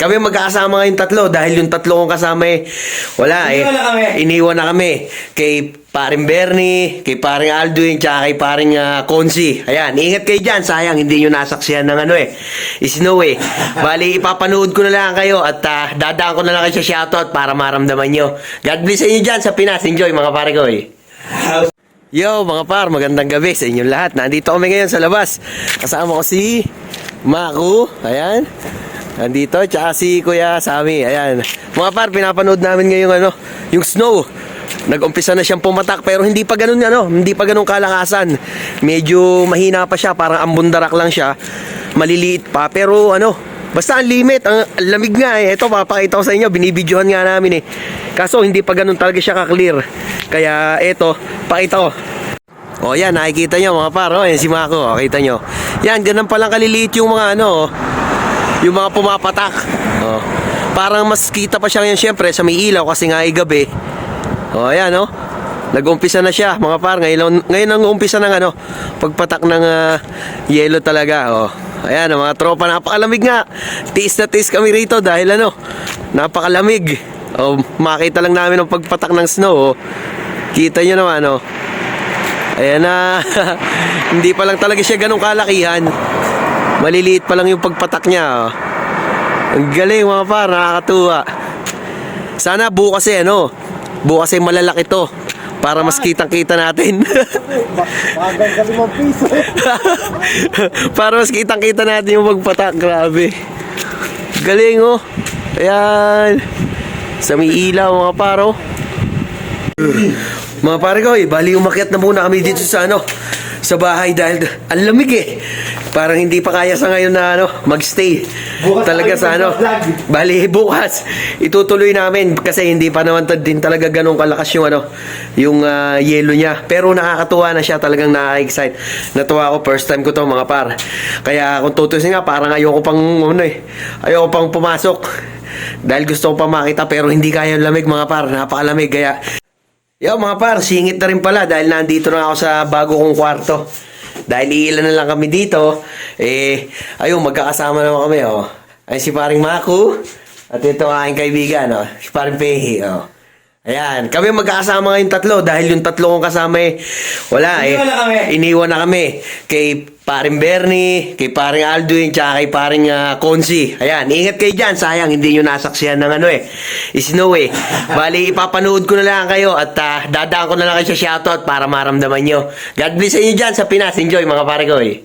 Kami magkakasama ngayong tatlo dahil yung tatlo kong kasama eh, wala eh. Iniwan na kami. Iniwan na kami. Kay paring Bernie, kay paring Alduin, tsaka kay paring ah, Konsi. Ayan, ingat kayo dyan. Sayang, hindi nyo nasaksihan ng ano eh. Snow eh. Bali, ipapanood ko na lang kayo at ah, dadaan ko na lang kayo sa shoutout para maramdaman nyo. God bless sa inyo dyan sa Pinas. Enjoy mga pare ko eh. Yo mga par, magandang gabi sa inyong lahat. Nandito kami ngayon sa labas. Kasama ko si Maku, ayan. Nandito, tsaka si Kuya Sami, ayan. Mga par, pinapanood namin ngayon ano, yung snow. Nag-umpisa na siyang pumatak pero hindi pa ganun ano, hindi pa ganun kalakasan. Medyo mahina pa siya, parang ambundarak lang siya. Maliliit pa pero ano, basta ang limit, ang, lamig nga eh. Ito papakita ko sa inyo, binibidyohan nga namin eh. Kaso hindi pa ganun talaga siya ka-clear. Kaya eto, pakita ko. O yan, nakikita nyo mga paro, yan si Mako, o, kita nyo. Yan, ganun palang kaliliit yung mga ano, oh, yung mga pumapatak. O, parang mas kita pa siya ngayon syempre sa may ilaw kasi nga ay gabi. O ayan oh. Nag-umpisa na siya mga par. Ngayon, ngayon ang umpisa ng ano, pagpatak ng ah, yelo talaga. Oh. Ayan, oh, mga tropa, napakalamig nga. Tiis na tiis kami rito dahil ano, napakalamig. Oh, makita lang namin ang pagpatak ng snow. Oh. Kita nyo naman, oh. Ayan na. Hindi pa lang talaga siya ganong kalakihan. Maliliit pa lang yung pagpatak niya. Oh. Ang galing mga par, nakakatuwa. Sana bukas eh, ano, bukas ay malalaki to para mas kitang-kita natin. Hanggang sa limang piso. para mas kitang-kita natin yung magpatak. Grabe. Galing oh. Ayan. Sa may ilaw mga paro. Mga pare ko, eh, bali umakyat na muna kami dito sa ano, sa bahay dahil ang lamig eh. Parang hindi pa kaya sa ngayon na ano, magstay. Bukas talaga sa ano. Bali bukas itutuloy namin kasi hindi pa naman din talaga ganun kalakas yung ano, yung ah, yelo niya. Pero nakakatuwa na siya, talagang nakaka-excite. Natuwa ako first time ko to mga par. Kaya kung tutusin nga parang ayoko pang ano eh, ayoko pang pumasok. Dahil gusto ko pa makita pero hindi kaya lamig mga par, napakalamig kaya Yo mga par, singit na rin pala dahil nandito na ako sa bago kong kwarto. Dahil iilan na lang kami dito, eh, ayun, magkakasama naman kami, oh. Ay si paring Maku, at ito ang aking kaibigan, oh. Si paring Pehi, oh. Ayan, kami magkakasama ngayong tatlo dahil yung tatlo kong kasama eh, wala eh. Iniwan na kami. Iniwan na kami. Kay paring Bernie, kay paring Alduin, tsaka kay paring ah, Konsi. Ayan, ingat kayo dyan. Sayang, hindi nyo nasaksihan ng ano eh. Snow eh. Bali, ipapanood ko na lang kayo at ah, dadaan ko na lang kayo sa shoutout para maramdaman nyo. God bless sa inyo dyan sa Pinas. Enjoy mga pare ko eh.